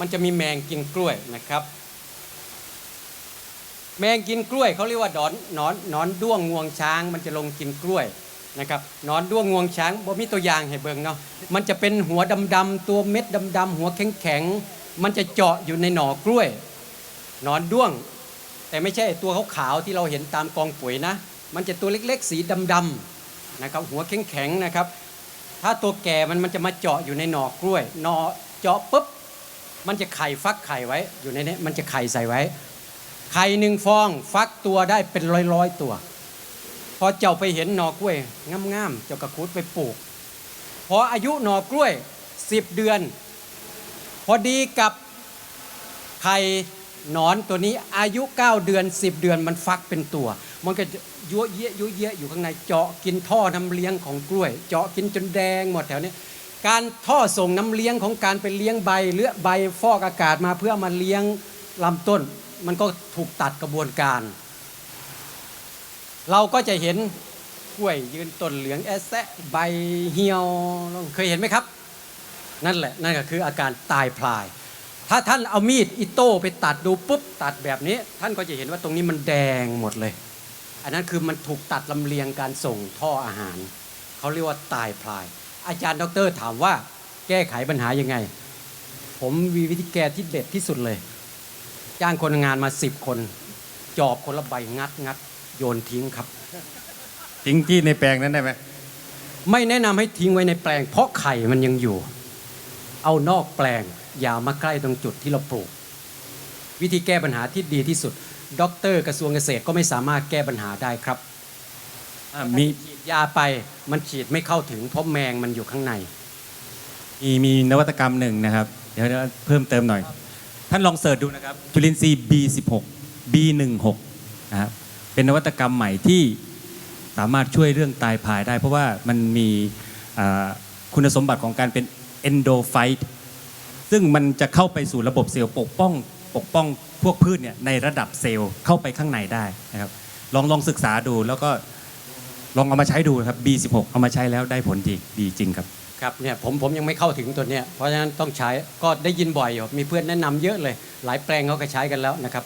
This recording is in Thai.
มันจะมีแมงกินกล้วยนะครับ แมงกินกล้วยเขาเรียกว่าดอนนอนนอนด้วงงวงช้าง มันจะลงกินกล้วยนะครับนอนด้วงงวงช้างบ่มีตัวอย่างให้เบิ่งเนาะมันจะเป็นหัวดำๆตัวเม็ดดำๆหัวแข็งๆมันจะเจาะอยู่ในหน่อกล้วยนอนด้วง แต่ไม่ใช่ตัวขาวๆที่เราเห็นตามกองปุ๋ยนะ มันจะตัวเล็กๆ สีดำๆนะครับหัวแข็งๆนะครับ ถ้าตัวแก่มันมันจะมาเจาะอยู่ในหน่อกล้วยหน่อเจาะปุ๊บ มันจะไข่ฟักไข่ไว้ อยู่ในนี้มันจะไข่ใส่ไว้ ไข่หนึ่งฟองฟักตัวได้เป็นร้อยร้อยตัว พอเจ้าไปเห็นหน่อกล้วยงามๆเจ้ากระคุดไปปลูก พออายุหน่อกล้วยสิบเดือน พอดีกับไข่หนอนตัวนี้อายุ 9 เดือน 10 เดือนมันฟักเป็นตัว มันก็ยั่วเยะยั่วเยะอยู่ข้างในเจาะกินท่อน้ำเลี้ยงของกล้วย เจาะกินจนแดงหมดแถวนี้ การท่อส่งน้ำเลี้ยงของการไปเลี้ยงใบหรือใบฟอกอากาศมาเพื่อมาเลี้ยงลำต้น มันก็ถูกตัดกระบวนการ เราก็จะเห็นกล้วยยืนต้นเหลืองแอแซะใบเหี่ยวเคยเห็นไหมครับ นั่นแหละนั่นก็คืออาการตายพลาย ถ้าท่านเอามีดอิโต้ไปตัดดูปุ๊บตัดแบบนี้ ท่านก็จะเห็นว่าตรงนี้มันแดงหมดเลย อันนั้นคือมันถูกตัดลำเลียงการส่งท่ออาหาร เขาเรียกว่าตายพลาย อาจารย์ดอกเตอรถามว่าแก้ไขปัญหายังไง ผมมีวิธีแก้ที่เด็ดที่สุดเลย จ้างคนงานมาสิบคน จอบคนละใบงัดงัดโยนทิ้งครับ ทิ้งที่ในแปลงนั้นได้ไหมไม่แนะนำให้ทิ้งไว้ในแปลง เพราะไข่มันยังอยู่ เอานอกแปลง อย่ามาใกล้ตรงจุดที่เราปลูก วิธีแก้ปัญหาที่ดีที่สุดด็อกเตอร์กระทรวงเกษตรก็ไม่สามารถแก้ปัญหาได้ครับอะ มีฉีดยาไปมันฉีดไม่เข้าถึงเพราะแมงมันอยู่ข้างใน มีมีนวัตกรรมหนึ่งนะครับ เดี๋ยวเดี๋ยวเพิ่มเติมหน่อย ท่านลองเสิร์ชดูนะครับ จุลินทรีย์ B16 B16 นะครับเป็นนวัตกรรมใหม่ที่สามารถช่วยเรื่องตายพายได้ เพราะว่ามันมีอ่าคุณสมบัติของการเป็น endophite ซึ่งมันจะเข้าไปสู่ระบบเซลล์ปกป้องปกป้องพวกพืชเนี่ยในระดับเซลล์เข้าไปข้างในได้นะครับลองลองศึกษาดูแล้วก็ ลองเอามาใช้ดูครับ B16 เอามาใช้แล้วได้ผลดีดีจริงครับ ครับเนี่ยผมผมยังไม่เข้าถึงตัวเนี้ยเพราะฉะนั้นต้องใช้ก็ได้ยินบ่อยอยู่มีเพื่อนแนะนำเยอะเลย หลายแปลงเขาก็ใช้กันแล้วนะครับ